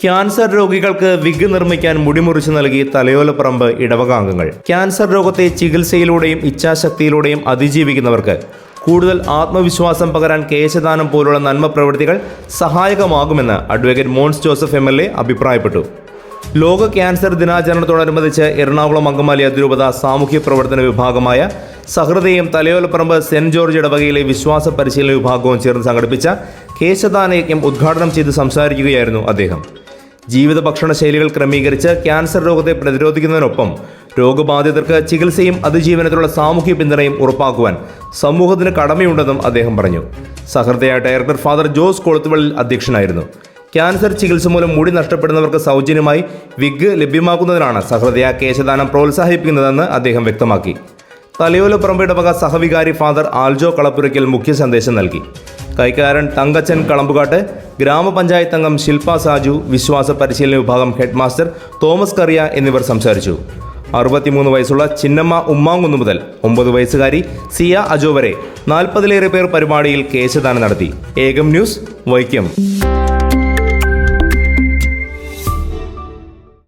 Cancer രോഗികൾക്ക് wig നിർമ്മിക്കാൻ മുടിമുറിച്ച് നൽകി തലയോലപ്പറമ്പ് ഇടവകാംഗങ്ങൾ ക്യാൻസർ രോഗത്തെ ചികിത്സയിലൂടെയും ഇച്ഛാശക്തിയിലൂടെയും അതിജീവിക്കുന്നവർക്ക് കൂടുതൽ ആത്മവിശ്വാസം പകരാൻ കേശദാനം പോലുള്ള നന്മ പ്രവൃത്തികൾ സഹായകമാകുമെന്ന് advocate Mons Joseph M L A അഭിപ്രായപ്പെട്ടു. ലോക ക്യാൻസർ ദിനാചരണത്തോടനുബന്ധിച്ച് എറണാകുളം അങ്കമാലി അതിരൂപത സാമൂഹ്യ പ്രവർത്തന വിഭാഗമായ സഹൃദയം തലയോലപ്പറമ്പ് സെന്റ് ജോർജ് ഇടവകയിലെ വിശ്വാസ പരിശീലന വിഭാഗവും ചേർന്ന് സംഘടിപ്പിച്ച കേശദാന യജ്ഞം ഉദ്ഘാടനം ചെയ്ത് സംസാരിക്കുകയായിരുന്നു അദ്ദേഹം. ജീവിത ഭക്ഷണ ശൈലികൾ ക്രമീകരിച്ച് ക്യാൻസർ രോഗത്തെ പ്രതിരോധിക്കുന്നതിനൊപ്പം രോഗബാധിതർക്ക് ചികിത്സയും അതിജീവനത്തിലുള്ള സാമൂഹ്യ പിന്തുണയും ഉറപ്പാക്കുവാൻ സമൂഹത്തിന് കടമയുണ്ടെന്നും അദ്ദേഹം പറഞ്ഞു. സഹൃദയ ഡയറക്ടർ ഫാദർ ജോസ് കൊളുത്തുവള്ളിൽ അധ്യക്ഷനായിരുന്നു. ക്യാൻസർ ചികിത്സ മൂലം മുടി നഷ്ടപ്പെടുന്നവർക്ക് സൗജന്യമായി വിഗ് ലഭ്യമാക്കുന്നതിനാണ് സഹൃദയ കേശദാനം പ്രോത്സാഹിപ്പിക്കുന്നതെന്ന് അദ്ദേഹം വ്യക്തമാക്കി. തലയോലപ്പറമ്പയുടെ വക സഹവികാരി ഫാദർ ആൽജോ കളപ്പുരയ്ക്കൽ മുഖ്യ സന്ദേശം നൽകി. കൈക്കാരൻ തങ്കച്ചൻ കളമ്പുകാട്ട് ഗ്രാമപഞ്ചായത്ത് അംഗം ശില്പ സാജു വിശ്വാസ പരിശീലന വിഭാഗം ഹെഡ്മാസ്റ്റർ തോമസ് കറിയ എന്നിവർ സംസാരിച്ചു. അറുപത്തിമൂന്ന് വയസ്സുള്ള ചിന്നമ്മ ഉമ്മാങ്കുന്നു മുതൽ ഒമ്പത് വയസ്സുകാരി സിയ അജോ വരെ നാൽപ്പതിലേറെ പേർ പരിപാടിയിൽ കേശദാനം നടത്തി. ഏകം ന്യൂസ് വൈക്കം.